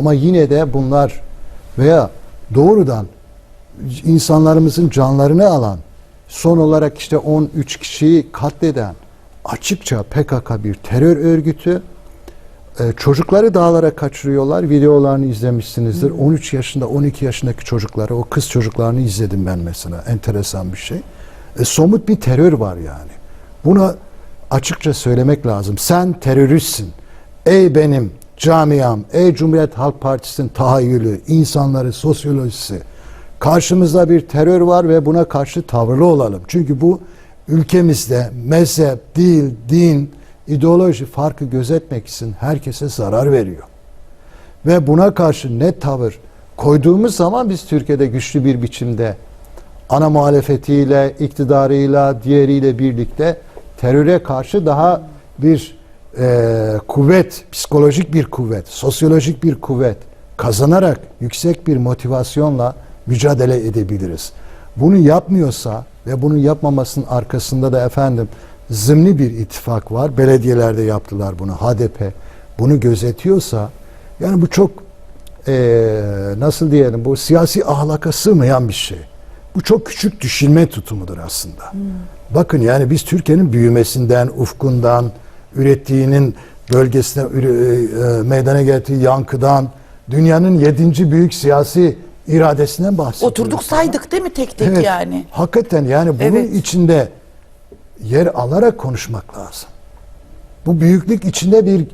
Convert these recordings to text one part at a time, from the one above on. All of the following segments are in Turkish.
Ama yine de bunlar veya doğrudan insanlarımızın canlarını alan, son olarak işte 13 kişiyi katleden açıkça PKK bir terör örgütü. Ee, çocukları dağlara kaçırıyorlar. Videolarını izlemişsinizdir. 13 yaşında, 12 yaşındaki çocukları, o kız çocuklarını izledim ben mesela. Enteresan bir şey. E, somut bir terör var yani. Buna açıkça söylemek lazım. Sen teröristsin. Ey benim camiam, ey Cumhuriyet Halk Partisi'nin tahayyülü, insanları, sosyolojisi. Karşımızda bir terör var ve buna karşı tavırlı olalım. Çünkü bu ülkemizde mezhep, dil, din, ideoloji farkı gözetmek için herkese zarar veriyor. Ve buna karşı net tavır koyduğumuz zaman biz Türkiye'de güçlü bir biçimde ana muhalefetiyle, iktidarıyla, diğeriyle birlikte teröre karşı daha bir e, kuvvet, psikolojik bir kuvvet, sosyolojik bir kuvvet kazanarak yüksek bir motivasyonla mücadele edebiliriz. Bunu yapmıyorsa ve bunu yapmamasının arkasında da efendim zımni bir ittifak var. Belediyelerde yaptılar bunu. HDP bunu gözetiyorsa yani bu çok eee, nasıl diyelim bu siyasi ahlaka sığmayan bir şey. Bu çok küçük düşünme tutumudur aslında. Bakın yani biz Türkiye'nin büyümesinden, ufkundan, ürettiğinin bölgesine üre- e, meydana getirdiği yankıdan, dünyanın yedinci büyük siyasi iradesinden bahsediyoruz. Oturduk saydık değil mi tek tek Evet, yani? Hakikaten yani bunun Evet. içinde yer alarak konuşmak lazım. Bu büyüklük içinde bir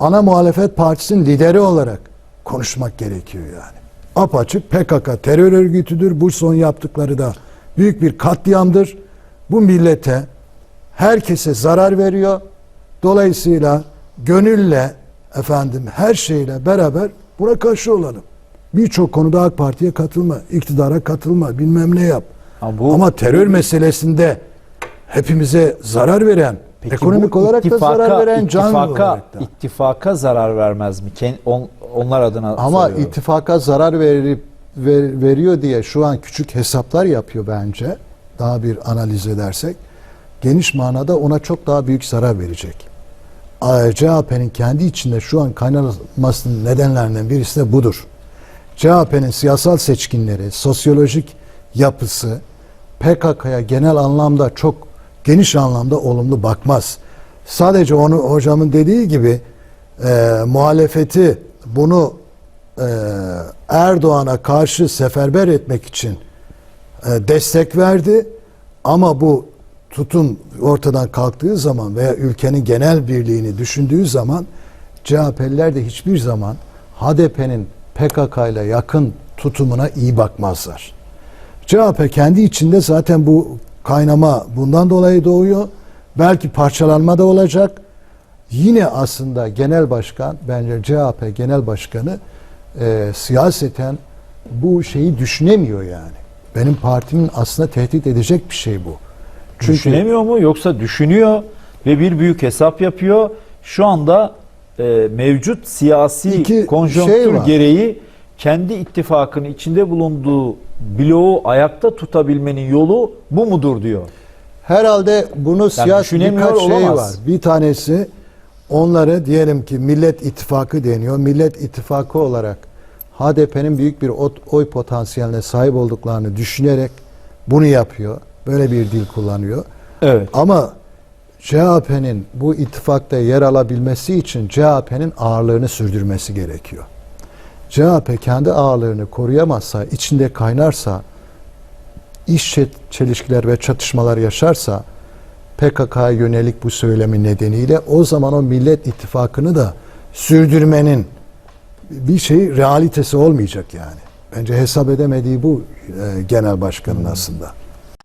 ana muhalefet partisinin lideri olarak konuşmak gerekiyor yani. Apaçık PKK terör örgütüdür. Bu son yaptıkları da büyük bir katliamdır. Bu millete herkese zarar veriyor. Dolayısıyla gönülle efendim her şeyle beraber buna karşı olalım. Birçok konuda AK Parti'ye katılma, iktidara katılma, bilmem ne yap. Ama bu- Ama terör meselesinde hepimize zarar veren, Peki ekonomik olarak da zarar veren can ittifaka, olarak da. ittifaka zarar vermez mi? Ken- on- onlar adına Ama soruyorum. ittifaka zarar verip ver- veriyor diye şu an küçük hesaplar yapıyor bence. Daha bir analiz edersek geniş manada ona çok daha büyük zarar verecek. CHP'nin kendi içinde şu an kaynamasının nedenlerinden birisi de budur. CHP'nin siyasal seçkinleri, sosyolojik yapısı PKK'ya genel anlamda çok geniş anlamda olumlu bakmaz. Sadece onu hocamın dediği gibi e, muhalefeti bunu e, Erdoğan'a karşı seferber etmek için e, destek verdi ama bu tutum ortadan kalktığı zaman veya ülkenin genel birliğini düşündüğü zaman CHP'liler de hiçbir zaman HDP'nin PKK ile yakın tutumuna iyi bakmazlar. CHP kendi içinde zaten bu kaynama bundan dolayı doğuyor. Belki parçalanma da olacak. Yine aslında genel başkan, bence CHP genel başkanı e, siyaseten bu şeyi düşünemiyor yani. Benim partimin aslında tehdit edecek bir şey bu. Çünkü Düşünemiyor mu yoksa düşünüyor ve bir büyük hesap yapıyor. Şu anda e, mevcut siyasi İki konjonktür şey var. gereği kendi ittifakının içinde bulunduğu bloğu ayakta tutabilmenin yolu bu mudur diyor. Herhalde bunu siyasi düşünemiyor birkaç şey olamaz. var. Bir tanesi onları diyelim ki Millet İttifakı deniyor. Millet İttifakı olarak HDP'nin büyük bir oy potansiyeline sahip olduklarını düşünerek bunu yapıyor. Böyle bir dil kullanıyor. Evet. Ama CHP'nin bu ittifakta yer alabilmesi için CHP'nin ağırlığını sürdürmesi gerekiyor. CHP kendi ağırlığını koruyamazsa, içinde kaynarsa, iş çe- çelişkiler ve çatışmalar yaşarsa PKK'ya yönelik bu söylemi nedeniyle o zaman o Millet İttifakı'nı da sürdürmenin bir şey realitesi olmayacak yani. Bence hesap edemediği bu e, genel başkanın aslında.